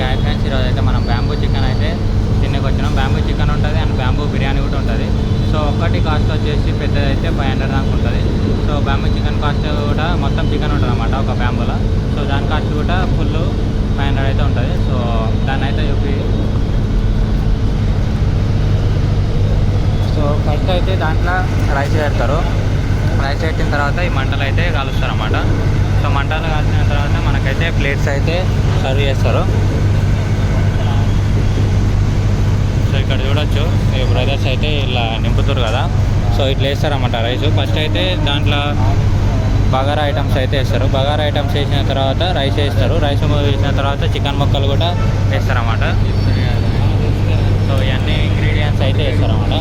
గాయ ఫ్రెండ్స్ ఈరోజు అయితే మనం బ్యాంబూ చికెన్ అయితే తిన్నకి వచ్చినాం. బ్యాంబూ చికెన్ ఉంటుంది అండ్ బ్యాంబూ బిర్యానీ కూడా ఉంటుంది. సో ఒక్కటి కాస్ట్ వచ్చేసి పెద్దదైతే ఫైవ్ హండ్రెడ్ దాకా ఉంటుంది. సో బ్యాంబూ చికెన్ కాస్ట్ కూడా మొత్తం చికెన్ ఉంటుంది అనమాట ఒక బ్యాంబూలో సో దాని కాస్ట్ కూడా ఫుల్ ఫైవ్ హండ్రెడ్ అయితే ఉంటుంది. సో దాన్ని అయితే చూపి సో ఫస్ట్ అయితే దాంట్లో రైస్ పెడతారు రైస్ పెట్టిన తర్వాత ఈ మంటలు అయితే కలుస్తారు అన్నమాట. సో మంటలు కాల్చిన తర్వాత మనకైతే ప్లేట్స్ అయితే సర్వ్ చేస్తారు. సో ఇక్కడ చూడొచ్చు. ఈ బ్రదర్స్ అయితే ఇలా నింపుతారు కదా. సో ఇట్లా వేస్తారన్నమాట రైస్ ఫస్ట్ అయితే దాంట్లో బగారా ఐటమ్స్ అయితే వేస్తారు. బగారా ఐటమ్స్ వేసిన తర్వాత రైస్ వేస్తారు. రైస్ వేసిన తర్వాత చికెన్ ముక్కలు కూడా వేస్తారన్నమాట సో ఇవన్నీ ఇంగ్రీడియంట్స్ అయితే వేస్తారన్నమాట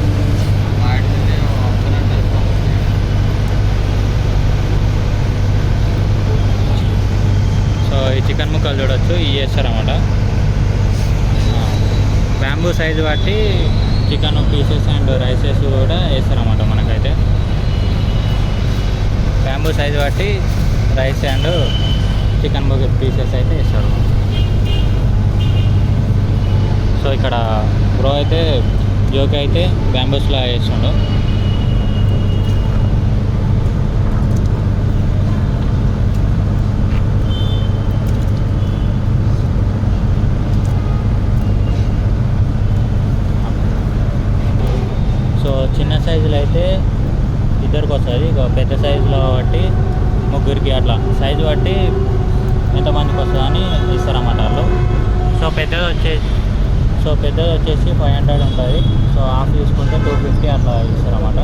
సో చికెన్ ముక్కలు చూడొచ్చు ఇవి చేస్తారన్నమాట. బ్యాంబూ సైజు బట్టి చికెన్ పీసెస్ అండ్ రైసెస్ కూడా వేస్తారన్నమాట మనకైతే. బ్యాంబూ సైజు బట్టి రైస్ అండ్ చికెన్ పీసెస్ అయితే వేస్తారు. సో ఇక్కడ బ్రో అయితే జోక్ అయితే బ్యాంబూస్లో వేస్తుండు సో చిన్న సైజులు అయితే ఇద్దరికి వస్తుంది. పెద్ద సైజులో బట్టి ముగ్గురికి అట్లా. సైజు బట్టి ఎంతమందికి వస్తుందని ఇస్తారన్నమాట వాళ్ళు. సో పెద్దది వచ్చేసి సో పెద్దది వచ్చేసి ఫైవ్ హండ్రెడ్ ఉంటుంది. సో హాఫ్ తీసుకుంటే టూ ఫిఫ్టీ అట్లా ఇస్తారన్నమాట.